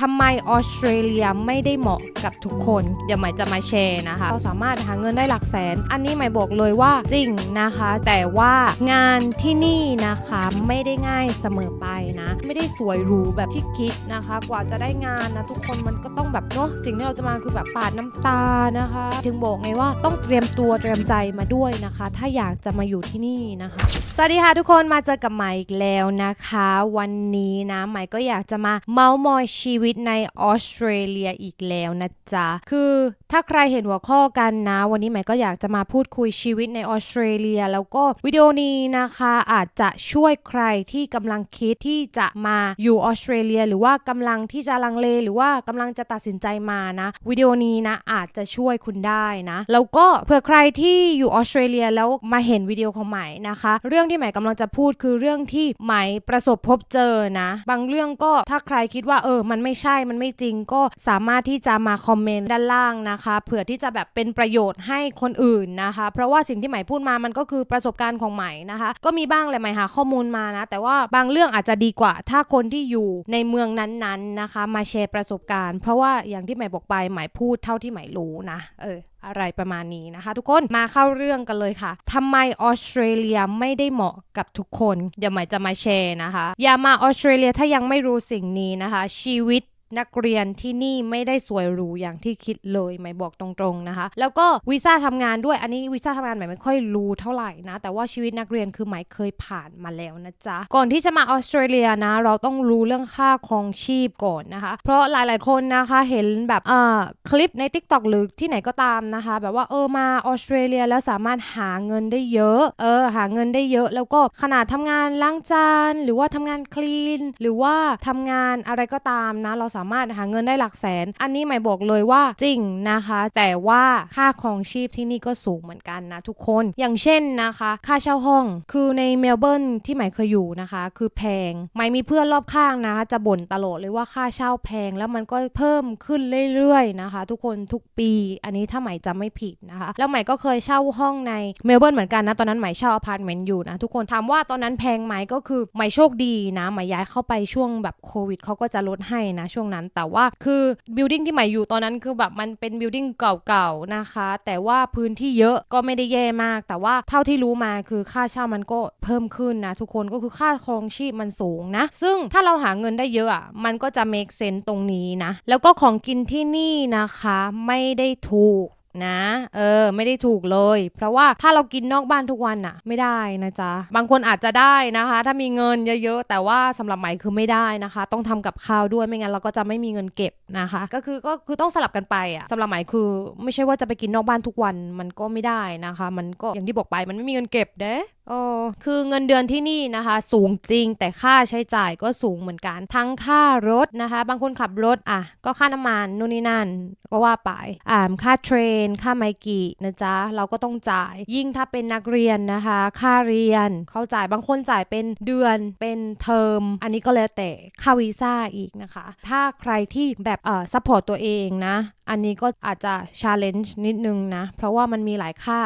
ทำไมออสเตรเลียไม่ได้เหมาะกับทุกคน เดี๋ยวหม่จะมาแชร์นะคะ เราสามารถหาเงินได้หลักแสน อันนี้หม่บอกเลยว่าจริงนะคะ แต่ว่างานที่นี่นะคะไม่ได้ง่ายเสมอไปนะ ไม่ได้สวยหรูแบบที่คิดนะคะ กว่าจะได้งานนะทุกคนมันก็ต้องแบบเนาะสิ่งที่เราจะมาคือแบบปาดน้ำตานะคะ ถึงบอกไงว่าต้องเตรียมตัวเตรียมใจมาด้วยนะคะ ถ้าอยากจะมาอยู่ที่นี่นะคะ สวัสดีค่ะทุกคนมาเจอกับใหม่อีกแล้วนะคะ วันนี้นะใหม่ก็อยากจะมาเมาส์มอยชีวิตในออสเตรเลียอีกแล้วนะจ๊ะ คือถ้าใครเห็นหัวข้อกันนะ วันนี้ใหม่ก็อยากจะมาพูดคุยชีวิตในออสเตรเลีย แล้วก็วิดีโอนี้นะคะอาจจะช่วยใครที่กำลังคิดที่จะมาอยู่ออสเตรเลีย หรือว่ากำลังที่จะลังเล หรือว่ากำลังจะตัดสินใจมานะวิดีโอนี้นะอาจจะช่วยคุณได้นะแล้วก็เผื่อใครที่อยู่ออสเตรเลียแล้วมาเห็นวิดีโอของใหม่นะคะ เรื่องที่ใหม่กำลังจะพูดคือเรื่องที่ใหม่ประสบพบเจอนะ บางเรื่องก็ถ้าใครคิดว่าเออมันไม่ใช่มันไม่จริงก็สามารถที่จะมาคอมเมนต์ด้านล่างนะคะเผื่อที่จะแบบเป็นประโยชน์ให้คนอื่นนะคะ เพราะว่าสิ่งที่ใหม่พูดมามันก็คือประสบการณ์ของใหม่นะคะ ก็มีบ้างแหละใหม่หาข้อมูลมานะ แต่ว่าบางเรื่องอาจจะดีกว่า ถ้าคนที่อยู่ในเมืองนั้นๆนะคะ มาแชร์ประสบการณ์ เพราะว่าอย่างที่ใหม่บอกไปใหม่พูดเท่าที่ใหม่รู้นะ เอออะไรประมาณนี้นะคะ ทุกคนมาเข้าเรื่องกันเลยค่ะทำไมออสเตรเลียไม่ได้เหมาะกับทุกคนเดี๋ยวใหม่จะมาแชร์นะคะ อย่ามาออสเตรเลียถ้ายังไม่รู้สิ่งนี้นะคะ ชีวิต นักเรียนที่นี่ไม่ได้สวยหรูอย่างที่คิดเลยไม่บอกตรงๆนะคะ แล้วก็วีซ่าทำงานด้วยอันนี้วีซ่าทำงานใหม่ไม่ค่อยรู้เท่าไหร่นะ แต่ว่าชีวิตนักเรียนคือใหม่เคยผ่านมาแล้วนะจ๊ะ ก่อนที่จะมาออสเตรเลียนะ เราต้องรู้เรื่องค่าครองชีพก่อนนะคะ เพราะหลายๆคนนะคะเห็นแบบเอ่อคลิปใน TikTok หรือที่ไหนก็ตามนะคะ แบบว่าเออมาออสเตรเลียแล้วสามารถหาเงินได้เยอะเออหาเงินได้เยอะ แล้วก็ขนาดทำงานล้างจานหรือว่าทำงานคลีน หรือว่าทำงานอะไรก็ตามนะเราสามารถหาเงินได้หลักแสน อันนี้หมายบอกเลยว่าจริงนะคะ แต่ว่าค่าครองชีพที่นี่ก็สูงเหมือนกันนะทุกคน อย่างเช่นนะคะ ค่าเช่าห้อง คือในเมลเบิร์นที่หมายเคยอยู่นะคะ คือแพงหมายมีเพื่อนรอบข้างนะคะ จะบ่นตลอดเลยว่าค่าเช่าแพงแล้วมันก็เพิ่มขึ้นเรื่อยๆนะคะ ทุกคนทุกปี อันนี้ถ้าหมายจำไม่ผิดนะคะ แล้วหมายก็เคยเช่าห้องในเมลเบิร์นเหมือนกันนะตอนนั้นหมายเช่าอพาร์ตเมนต์อยู่นะทุกคนถามว่าตอนนั้นแพงไหมก็คือหมายโชคดีนะหมายย้ายเข้าไปช่วงแบบโควิดเขาก็จะลดให้นะช่วงนั้น แต่ว่าคือบิลดิ้งที่ใหม่อยู่ตอนนั้นคือแบบมันเป็นบิลดิ้งเก่าๆนะคะ แต่ว่าพื้นที่เยอะก็ไม่ได้แย่มาก แต่ว่าเท่าที่รู้มาคือค่าเช่ามันก็เพิ่มขึ้นนะทุกคนก็คือค่าครองชีพมันสูงนะ ซึ่งถ้าเราหาเงินได้เยอะอะมันก็จะ make sense ตรงนี้นะ แล้วก็ของกินที่นี่นะคะไม่ได้ถูก นะ เออ ไม่ได้ถูกเลย เพราะว่าถ้าเรากินนอกบ้านทุกวันอะไม่ได้นะจ๊ะ บางคนอาจจะได้นะคะ ถ้ามีเงินเยอะๆ แต่ว่าสำหรับไหมคือไม่ได้นะคะ ต้องทำกับข้าวด้วยไม่งั้นเราก็จะไม่มีเงินเก็บนะคะ ก็คือก็คือต้องสลับกันไปอะสำหรับไหมคือไม่ใช่ว่าจะไปกินนอกบ้านทุกวันมันก็ไม่ได้นะคะ มันก็อย่างที่บอกไปมันไม่มีเงินเก็บเด้ โอ้คือเงินเดือนที่นี่นะคะ สูงจริงแต่ค่าใช้จ่ายก็สูงเหมือนกัน ทั้งค่ารถนะคะ บางคนขับรถอะ ก็ค่าน้ำมันนู่นนี่นั่น ก็ว่าไปอ่าค่าเทรน ค่าไมกีนะจ๊ะ เราก็ต้องจ่าย ยิ่งถ้าเป็นนักเรียนนะคะ ค่าเรียนเขาจ่ายบางคนจ่ายเป็นเดือนเป็นเทอม อันนี้ก็แล้วแต่ค่าวีซ่าอีกนะคะ ถ้าใครที่แบบเอ่อซัพพอร์ตตัวเองนะ อันนี้ก็อาจจะชาเลนจ์นิดนึงนะ เพราะว่ามันมีหลายค่า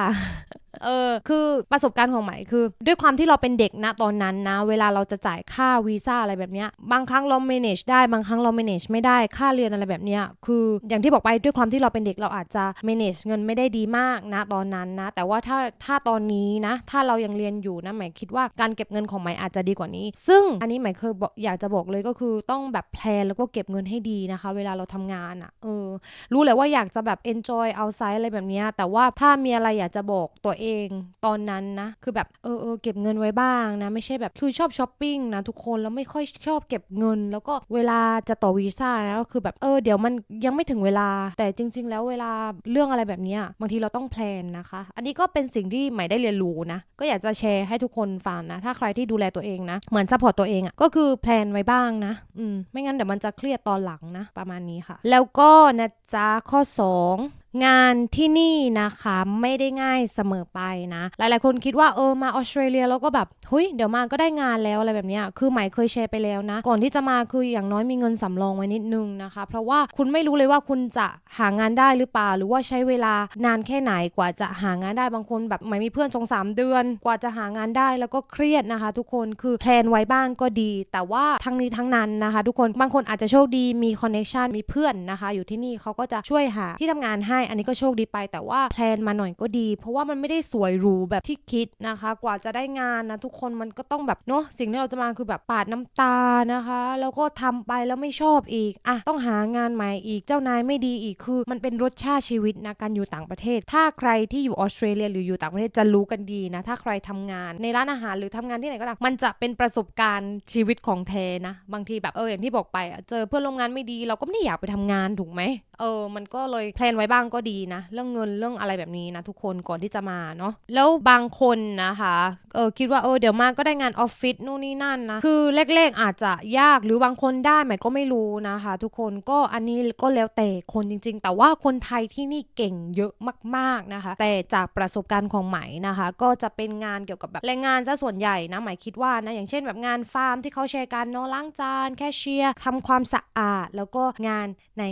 เออคือประสบการณ์ของใหม่คือ ด้วยความที่เราเป็นเด็กนะตอนนั้นนะ เวลาเราจะจ่ายค่าวีซ่าอะไรแบบเนี้ยบางครั้งเรา manage ได้บางครั้งเรา manage ไม่ได้ค่าเรียนอะไรแบบเนี้ยคืออย่างที่บอกไปด้วยความที่เราเป็นเด็กเราอาจจะ manage เงินไม่ได้ดีมากนะตอนนั้นนะ แต่ว่าถ้าถ้าตอนนี้นะ ถ้าเรายังเรียนอยู่นะใหม่คิดว่าการเก็บเงินของใหม่อาจจะดีกว่านี้ ซึ่งอันนี้ใหม่เคยออยากจะบอกเลยก็คือต้องแบบแพลนแล้วก็เก็บเงินให้ดีนะคะ เวลาเราทำงานอะ่ะเออรู้แหละว่าอยากจะแบบ enjoy outside อะไรแบบเนี้ยแต่ว่าถ้ามีอะไรอยากจะบอกตัวเองตอนนั้นนะ คือแบบเออเออเก็บเงินไว้บ้างนะ ไม่ใช่แบบคือชอบช้อปปิ้งนะทุกคนแล้วไม่ค่อยชอบเก็บเงิน แล้วก็เวลาจะต่อวีซ่านะก็คือแบบเออเดี๋ยวมันยังไม่ถึงเวลา แต่จริง ๆ แล้วเวลาเรื่องอะไรแบบนี้บางทีเราต้องแพลนนะคะ อันนี้ก็เป็นสิ่งที่ใหม่ได้เรียนรู้นะ ก็อยากจะแชร์ให้ทุกคนฟังนะ ถ้าใครที่ดูแลตัวเองนะ เหมือนซัพพอร์ตตัวเองอะ่ะก็คือแพลนไว้บ้างนะ อืม ไม่งั้นเดี๋ยวมันจะเครียดตอนหลังนะ ประมาณนี้ค่ะ แล้วก็นะจ๊ะข้อ 2 งานที่นี่นะคะไม่ได้ง่ายเสมอไปนะ หลายๆ คนคิดว่าเออมาออสเตรเลียแล้วก็แบบเฮ้ยเดี๋ยวมาก็ได้งานแล้วอะไรแบบนี้คือหม่เคยแชร์ไปแล้วนะ ก่อนที่จะมาคืออย่างน้อยมีเงินสำรองไว้นิดนึงนะคะ เพราะว่าคุณไม่รู้เลยว่าคุณจะหางานได้หรือเปล่า หรือว่าใช้เวลานานแค่ไหนกว่าจะหางานได้บางคนแบบไม่มีเพื่อนสองสามเดือน กว่าจะหางานได้แล้วก็เครียดนะคะ ทุกคนคือแพลนไว้บ้างก็ดี แต่ว่าทั้งนี้ทั้งนั้นนะคะ ทุกคนบางคนอาจจะโชคดีมีคอนเน t ชันมีเพื่อนนะคะ อยู่ที่นี่เขาก็จะช่วยหาที่ทำงานให้อันนี้ก็โชคดีไป แต่ว่าแพลนมาหน่อยก็ดี เพราะว่ามันไม่ได้สวยหรูแบบที่คิดนะคะ กว่าจะได้งานนะทุกคนมันก็ต้องแบบเนาะสิ่งที่เราจะมาคือแบบปาดน้ำตานะคะ แล้วก็ทำไปแล้วไม่ชอบอีกอะต้องหางานใหม่อีกเจ้านายไม่ดีอีกคือ มันเป็นรสชาติชีวิตนะการอยู่ต่างประเทศ ถ้าใครที่อยู่ออสเตรเลียหรืออยู่ต่างประเทศจะรู้กันดีนะถ้าใครทำงานในร้านอาหารหรือทำงานที่ไหนก็ตามมันจะเป็นประสบการณ์ชีวิตของแท้นะ บางทีแบบเอออย่างที่บอกไปเจอเพื่อนร่วมงานไม่ดี เราก็ไม่ได้อยากไปทำงานถูกไหม เออมันก็เลยแพลนไว้บ้างก็ดีนะ เรื่องเงินเรื่องอะไรแบบนี้นะทุกคนก่อนที่จะมาเนาะแล้วบางคนนะคะเออคิดว่าเออเดี๋ยวมาก็ได้งานออฟฟิศนู่นนี่นั่นนะคือแรกๆอาจจะยากหรือบางคนได้ไหมก็ไม่รู้นะคะ ทุกคนก็อันนี้ก็แล้วแต่คนจริง ๆ แต่ว่าคนไทยที่นี่เก่งเยอะมากๆนะคะ แต่จากประสบการณ์ของไหมนะคะ ก็จะเป็นงานเกี่ยวกับแบบแรงงานซะส่วนใหญ่นะไหมคิดว่านะอย่างเช่นแบบงานฟาร์มที่เขาแชร์กันเนาะล้างจานแค่เชียร์ทำความสะอาดแล้วก็งานใน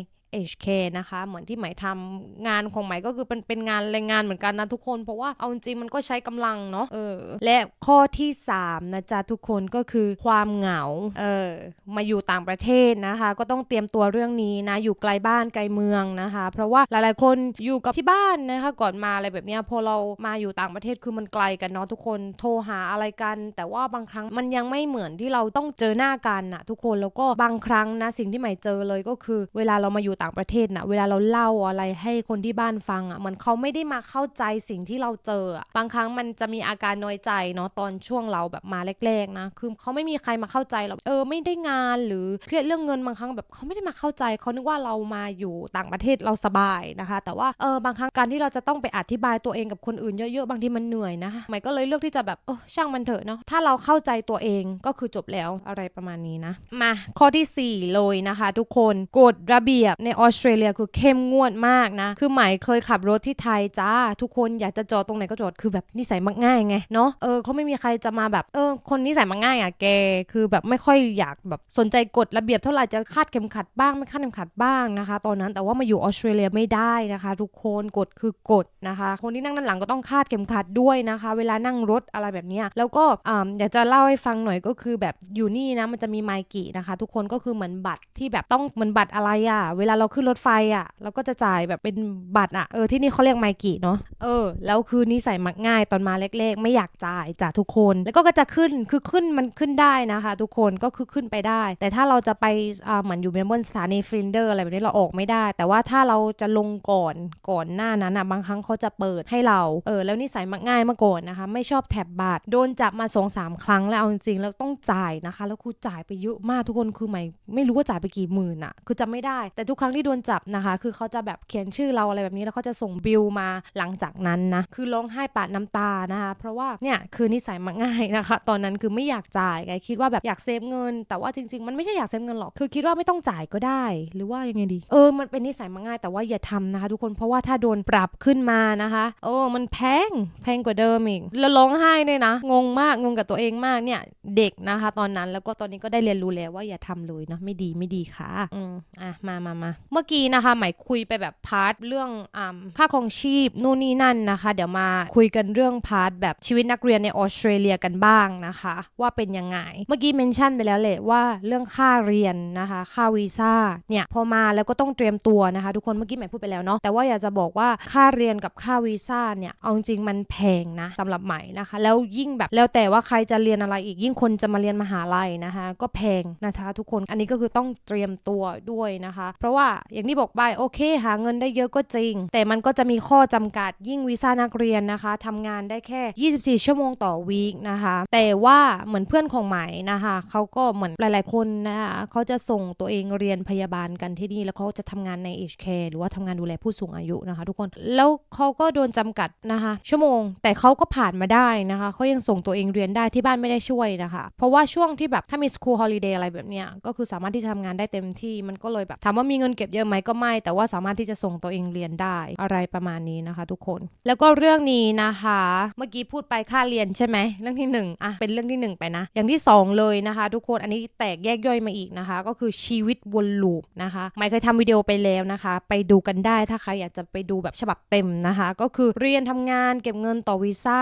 HK นะคะ เหมือนที่ไหมทำงานของไหมก็คือเป็นเป็นงานแรงงานเหมือนกันนะทุกคน เพราะว่าเอาจริงมันก็ใช้กำลังเนาะเออและข้อที่3นะจ๊ะทุกคนก็คือความเหงาเออมาอยู่ต่างประเทศนะคะ ก็ต้องเตรียมตัวเรื่องนี้นะ อยู่ไกลบ้านไกลเมืองนะคะ เพราะว่าหลายๆคนอยู่กับที่บ้านนะคะก่อนมาอะไรแบบเนี้ยพอเรามาอยู่ต่างประเทศคือมันไกลกันเนาะทุกคนโทรหาอะไรกัน แต่ว่าบางครั้งมันยังไม่เหมือนที่เราต้องเจอหน้ากันนะทุกคนแล้วก็บางครั้งนะสิ่งที่ใหม่เจอเลยก็คือ เวลาเรามาอยู่ต่างประเทศนะเวลาเราเล่าอะไรให้คนที่บ้านฟังอะ่ะเหมือนเขาไม่ได้มาเข้าใจสิ่งที่เราเจออะบางครั้งมันจะมีอาการน้อยใจเนาะตอนช่วงเราแบบมาแรกๆนะคือเขาไม่มีใครมาเข้าใจเราเออไม่ได้งานหรือเครียดเรื่องเงินบางครั้งแบบเขาไม่ได้มาเข้าใจเขานึกว่าเรามาอยู่ต่างประเทศเราสบายนะคะ แต่ว่าเออบางครั้งการที่เราจะต้องไปอธิบายตัวเองกับคนอื่นเยอะๆบางทีมันเหนื่อยนะหม่ก็เลยเลือกที่จะแบบเออช่างมันเถอะเนาะถ้าเราเข้าใจตัวเองก็คือจบแล้วอะไรประมาณนี้นะมาข้อที่ 4 เลยนะคะ ทุกคนกฎระเบียบในออสเตรเลียคือเข้มงวดมากนะ คือใหม่เคยขับรถที่ไทยจ้า ทุกคนอยากจะจอดตรงไหนก็จอดคือแบบนิสัยมักง่ายไงเนาะเออเขาไม่มีใครจะมาแบบเออคนนิสัยมักง่ายอะแกคือแบบไม่ค่อยอยากแบบสนใจกฎระเบียบเท่าไหร่จะคาดเข็มขัดบ้างไม่คาดเข็มขัดบ้างนะคะ ตอนนั้นแต่ว่ามาอยู่ออสเตรเลียไม่ได้นะคะ ทุกคนกฎคือกฎนะคะ คนที่นั่งด้านหลังก็ต้องคาดเข็มขัดด้วยนะคะ เวลานั่งรถอะไรแบบนี้แล้วก็อ่าอยากจะเล่าให้ฟังหน่อยก็คือแบบอยู่นี่นะมันจะมีไมกินะคะ ทุกคนก็คือเหมือนบัตรที่แบบต้องเหมือนบัตรอะไรอะเวลาเราขึ้นรถไฟอะ เราก็จะจ่ายแบบเป็นบัตรอะ เออที่นี่เขาเรียกไมกิเนาะ เออ แล้วคือนิสัยมักง่ายตอนมาแรกๆ ไม่อยากจ่ายจ้ะทุกคน แล้วก็จะขึ้น คือขึ้นมันขึ้นได้นะคะ ทุกคนก็คือขึ้นไปได้ แต่ถ้าเราจะไปอ่าเหมือนอยู่เมลเบิร์นสถานีฟรินเดอร์อะไรแบบนี้เราออกไม่ได้ แต่ว่าถ้าเราจะลงก่อนก่อนหน้านั้นอะบางครั้งเขาจะเปิดให้เรา เออ แล้วนิสัยมักง่ายมาก่อนนะคะ ไม่ชอบแถบบัตรโดนจับมาสองสามครั้งแล้วเอาจริงๆแล้วต้องจ่ายนะคะ แล้วคือจ่ายไปเยอะมากทุกคนคือไม่ไม่รู้ว่าจ่ายไปกี่หมื่นอะ คือจำไม่ได้แต่ทุกครั้งที่โดนจับนะคะ คือเขาจะแบบเขียนชื่อเราอะไรแบบนี้แล้วเขาจะส่งบิลมาหลังจากนั้นนะคือร้องไห้ปาดน้ำตานะคะ เพราะว่าเนี่ยคือนิสัยมักง่ายนะคะ ตอนนั้นคือไม่อยากจ่ายไงคิดว่าแบบอยากเซฟเงิน แต่ว่าจริง ๆ มันไม่ใช่อยากเซฟเงินหรอกคือคิดว่าไม่ต้องจ่ายก็ได้ หรือว่ายังไงดี เออมันเป็นนิสัยมักง่ายแต่ว่าอย่าทำนะคะ ทุกคนเพราะว่าถ้าโดนปรับขึ้นมานะคะเออมันแพงแพงกว่าเดิมอีกแล้วร้องไห้เนี่ยนะงงมากงงกับตัวเองมากเนี่ยเด็กนะคะ ตอนนั้นแล้วก็ตอนนี้ก็ได้เรียนรู้แล้วว่าอย่าทำเลยนะไม่ดีไม่ดีค่ะอืมอะมามามาเมื่อกี้นะคะหมายคุยไปแบบพาร์ทเรื่องอ่าค่าครองชีพนู่นนี่นั่นนะคะ เดี๋ยวมาคุยกันเรื่องพาร์ทแบบชีวิตนักเรียนในออสเตรเลียกันบ้างนะคะ ว่าเป็นยังไง เมื่อกี้เมนชั่นไปแล้วแหละว่าเรื่องค่าเรียนนะคะ ค่าวีซ่าเนี่ยพอมาแล้วก็ต้องเตรียมตัวนะคะ ทุกคนเมื่อกี้หมายพูดไปแล้วเนาะแต่ว่าอยากจะบอกว่าค่าเรียนกับค่าวีซ่าเนี่ยเอาจริงๆมันแพงนะสำหรับใหม่นะคะ แล้วยิ่งแบบแล้วแต่ว่าใครจะเรียนอะไรอีกยิ่งคนจะมาเรียนมหาลัยนะคะ ก็แพงนะคะ ทุกคนอันนี้ก็คือต้องเตรียมตัวด้วยนะคะ เพราะว่าอย่างที่บอกไปโอเค หาเงินได้เยอะก็จริง แต่มันก็จะมีข้อจำกัดยิ่งวีซ่านักเรียนนะคะทำงานได้แค่ 24 ชั่วโมงต่อวีคนะคะ แต่ว่าเหมือนเพื่อนของไหมนะคะเขาก็เหมือนหลาย ๆ คนนะคะเขาจะส่งตัวเองเรียนพยาบาลกันที่นี่แล้วเขาจะทำงานใน Age Care หรือว่าทำงานดูแลผู้สูงอายุนะคะทุกคนแล้วเขาก็โดนจำกัดนะคะ ชั่วโมง แต่เขาก็ผ่านมาได้นะคะเขายังส่งตัวเองเรียนได้ที่บ้านไม่ได้ช่วยนะคะ เพราะว่าช่วงที่แบบถ้ามี school holiday อะไรแบบเนี้ยก็คือสามารถที่จะทำงานได้เต็มที่มันก็เลยแบบถามว่ามีเงินเก็บเยอะไหมก็ไม่ แต่ว่าสามารถที่จะส่งตัวเองเรียนได้อะไรประมาณนี้นะคะ ทุกคน แล้วก็เรื่องนี้นะคะ เมื่อกี้พูดไปค่าเรียนใช่ไหมเรื่องที่หนึ่งอะเป็นเรื่องที่หนึ่งไปนะ อย่างที่สองเลยนะคะ ทุกคนอันนี้แตกแยกย่อยมาอีกนะคะ ก็คือชีวิตวนลูปนะคะไม่เคยทำวิดีโอไปแล้วนะคะ ไปดูกันได้ถ้าใครอยากจะไปดูแบบฉบับเต็มนะคะ ก็คือเรียนทำงานเก็บเงินต่อวีซ่า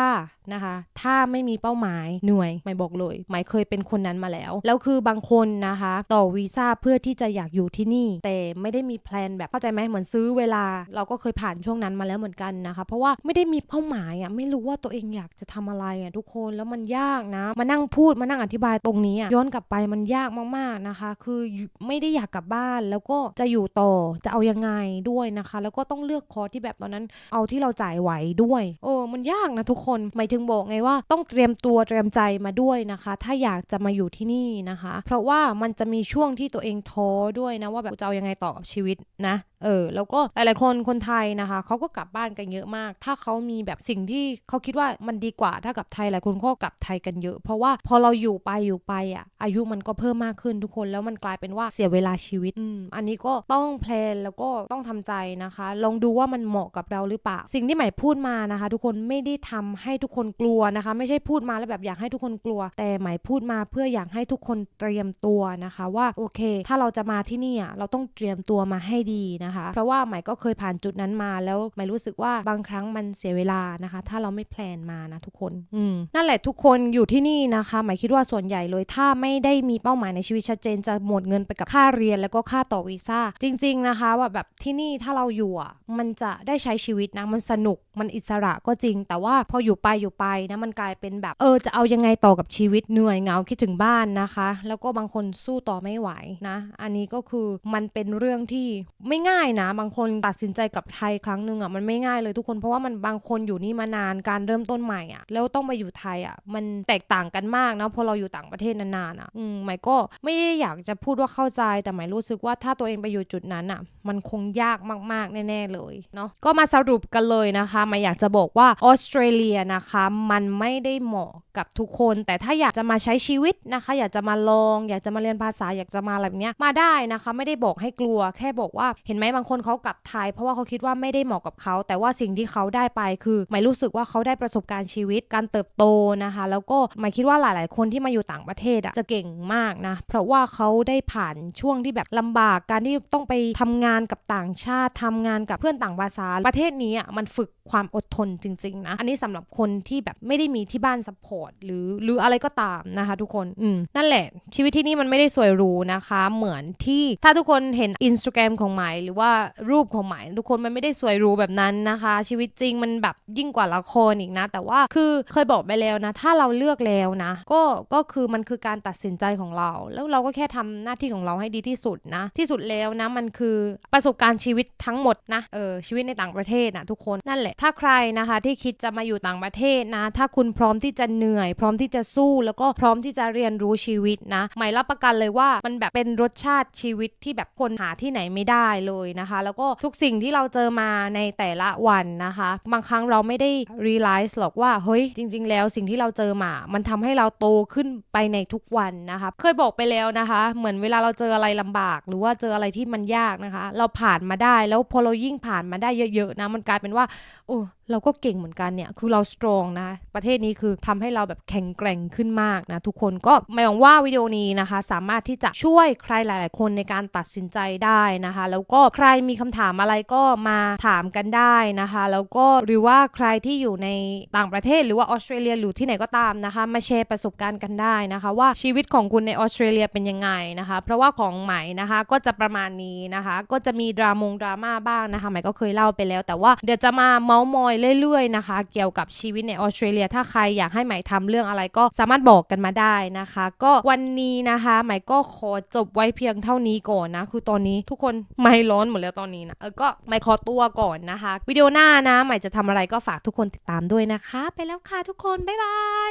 นะคะ ถ้าไม่มีเป้าหมายเหนื่อยไม่บอกเลย ไม่เคยเป็นคนนั้นมาแล้ว แล้วคือบางคนนะคะ ต่อวีซ่าเพื่อที่จะอยากอยู่ที่นี่ แต่ไม่ได้มีแพลนแบบเข้าใจไหมเหมือนซื้อเวลา เราก็เคยผ่านช่วงนั้นมาแล้วเหมือนกันนะคะ เพราะว่าไม่ได้มีเป้าหมายอะไม่รู้ว่าตัวเองอยากจะทำอะไรอะทุกคนแล้วมันยากนะ มานั่งพูดมานั่งอธิบายตรงนี้อะย้อนกลับไปมันยากมากๆนะคะ คือไม่ได้อยากกลับบ้านแล้วก็จะอยู่ต่อจะเอายังไงด้วยนะคะ แล้วก็ต้องเลือกคอร์สที่แบบตอนนั้น เอาที่เราจ่ายไหวด้วย เออมันยากนะทุกคนหมายถึงบอกไงว่าต้องเตรียมตัวเตรียมใจมาด้วยนะคะ ถ้าอยากจะมาอยู่ที่นี่นะคะ เพราะว่ามันจะมีช่วงที่ตัวเองท้อด้วยนะว่าแบบจะเอายังไงต่อกับชีวิตนะ เออแล้วก็หลายๆคนคนไทยนะคะเขาก็กลับบ้านกันเยอะมาก ถ้าเขามีแบบสิ่งที่เขาคิดว่ามันดีกว่า ถ้ากลับไทยหลายคนก็กลับไทยกันเยอะ เพราะว่าพอเราอยู่ไปอยู่ไปอะ อายุมันก็เพิ่มมากขึ้นทุกคนแล้วมันกลายเป็นว่าเสียเวลาชีวิตอืมอันนี้ก็ต้องแพลนแล้วก็ต้องทำใจนะคะ ลองดูว่ามันเหมาะกับเราหรือเปล่า สิ่งที่ใหม่พูดมานะคะ ทุกคนไม่ได้ทำให้ทุกคนกลัวนะคะ ไม่ใช่พูดมาแล้วแบบอยากให้ทุกคนกลัว แต่หม่พูดมาเพื่ออยากให้ทุกคนเตรียมตัวนะคะ ว่าโอเค ถ้าเราจะมาที่นี่อะเราต้องเตรียมตัวมาให้ดีนะคะ เพราะว่าใหม่ก็เคยผ่านจุดนั้นมาแล้วใหม่รู้สึกว่าบางครั้งมันเสียเวลานะคะ ถ้าเราไม่แพลนมานะทุกคนอืมนั่นแหละทุกคนอยู่ที่นี่นะคะหมายคิดว่าส่วนใหญ่เลย ถ้าไม่ได้มีเป้าหมายในชีวิตชัดเจนจะหมดเงินไปกับค่าเรียนแล้วก็ค่าต่อวีซ่าจริง ๆนะคะว่าแบบที่นี่ถ้าเราอยู่อะมันจะได้ใช้ชีวิตนะมันสนุกมันอิสระก็จริง แต่ว่าพออยู่ไปอยู่ไปนะมันกลายเป็นแบบเออจะเอายังไงต่อกับชีวิตเหนื่อยเหงาคิดถึงบ้านนะคะ แล้วก็บางคนสู้ต่อไม่ไหวนะ อันนี้ก็คือมันเป็นเรื่องที่ไม่ง่ายายนะ บางคนตัดสินใจกับไทยครั้งหนึ่งอะมันไม่ง่ายเลยทุกคนเพราะว่ามันบางคนอยู่นี่มานานการเริ่มต้นใหม่อะแล้วต้องไปอยู่ไทยอะมันแตกต่างกันมากนะพอเราอยู่ต่างประเทศนานๆอะอืมหมายก็ไม่ได้อยากจะพูดว่าเข้าใจแต่หมายรู้สึกว่าถ้าตัวเองไปอยู่จุดนั้นอะ มันคงยากมากๆ แน่ ๆ เลยเนาะก็มาสรุปกันเลยนะคะหมายอยากจะบอกว่าออสเตรเลียนะคะมันไม่ได้เหมาะกับทุกคน แต่ถ้าอยากจะมาใช้ชีวิตนะคะ อยากจะมาลอง อยากจะมาเรียนภาษาอยากจะมาอะไรแบบเนี้ยมาได้นะคะ ไม่ได้บอกให้กลัวแค่บอกว่าเห็นไหมบางคนเขากลับไทย เพราะว่าเขาคิดว่าไม่ได้เหมาะกับเขา แต่ว่าสิ่งที่เขาได้ไปคือหมายรู้สึกว่าเขาได้ประสบการณ์ชีวิตการเติบโตนะคะ แล้วก็หมายคิดว่าหลาย ๆ คนที่มาอยู่ต่างประเทศอะจะเก่งมากนะ เพราะว่าเขาได้ผ่านช่วงที่แบบลำบากการที่ต้องไปทำงานกับต่างชาติทำงานกับเพื่อนต่างภาษา ประเทศนี้อะมันฝึกความอดทนจริง ๆ นะ อันนี้สำหรับคนที่แบบไม่ได้มีที่บ้านซัพพอร์ตหรือหรืออะไรก็ตามนะคะ ทุกคนอืมนั่นแหละ ชีวิตที่นี่มันไม่ได้สวยหรูนะคะ เหมือนที่ถ้าทุกคนเห็น Instagram ของไหมหรือว่ารูปของหมายทุกคนมันไม่ได้สวยหรูแบบนั้นนะคะ ชีวิตจริงมันแบบยิ่งกว่าละครอีกนะ แต่ว่าคือเคยบอกไปแล้วนะ ถ้าเราเลือกแล้วนะ ก็ก็คือมันคือการตัดสินใจของเรา แล้วเราก็แค่ทำหน้าที่ของเราให้ดีที่สุดนะ ที่สุดแล้วนะมันคือประสบการณ์ชีวิตทั้งหมดนะเออชีวิตในต่างประเทศนะทุกคนนั่นแหละ ถ้าใครนะคะที่คิดจะมาอยู่ต่างประเทศนะ ถ้าคุณพร้อมที่จะเหนื่อย พร้อมที่จะสู้แล้วก็พร้อมที่จะเรียนรู้ชีวิตนะหมายรับประกันเลยว่ามันแบบเป็นรสชาติชีวิตที่แบบคนหาที่ไหนไม่ได้เลยนะคะ แล้วก็ทุกสิ่งที่เราเจอมาในแต่ละวันนะคะ บางครั้งเราไม่ได้ realize หรอกว่าเฮ้ยจริง ๆ แล้วสิ่งที่เราเจอมา มันทำให้เราโตขึ้นไปในทุกวันนะคะ เคยบอกไปแล้วนะคะ เหมือนเวลาเราเจออะไรลำบาก หรือว่าเจออะไรที่มันยากนะคะ เราผ่านมาได้แล้วพอเรายิ่งผ่านมาได้เยอะๆนะมันกลายเป็นว่าโอ้ เราก็เก่งเหมือนกันเนี่ย คือเราสตรองนะ ประเทศนี้คือทำให้เราแบบแข็งแกร่งขึ้นมากนะ ทุกคนก็หมายหวังว่าวิดีโอนี้นะคะ สามารถที่จะช่วยใครหลาย ๆ คนในการตัดสินใจได้นะคะ แล้วก็ใครมีคำถามอะไรก็มาถามกันได้นะคะ แล้วก็หรือว่าใครที่อยู่ในต่างประเทศหรือว่าออสเตรเลียหรือที่ไหนก็ตามนะคะ มาแชร์ประสบการณ์กันได้นะคะ ว่าชีวิตของคุณในออสเตรเลียเป็นยังไงนะคะ เพราะว่าของใหม่นะคะก็จะประมาณนี้นะคะ ก็จะมีดรามงดราม่าบ้างนะคะใหม่ก็เคยเล่าไปแล้ว แต่ว่าเดี๋ยวจะมาเมาส์มอยเรื่อยๆนะคะ เกี่ยวกับชีวิตในออสเตรเลีย ถ้าใครอยากให้ใหม่ทำเรื่องอะไรก็สามารถบอกกันมาได้นะคะ ก็วันนี้นะคะใหม่ก็ขอจบไว้เพียงเท่านี้ก่อนนะ คือตอนนี้ทุกคนไม่ร้อนหมดแล้วตอนนี้นะเออก็ใหม่ขอตัวก่อนนะคะ วิดีโอหน้านะใหม่จะทำอะไรก็ฝากทุกคนติดตามด้วยนะคะ ไปแล้วค่ะทุกคนบ๊ายบาย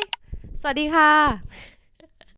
สวัสดีค่ะ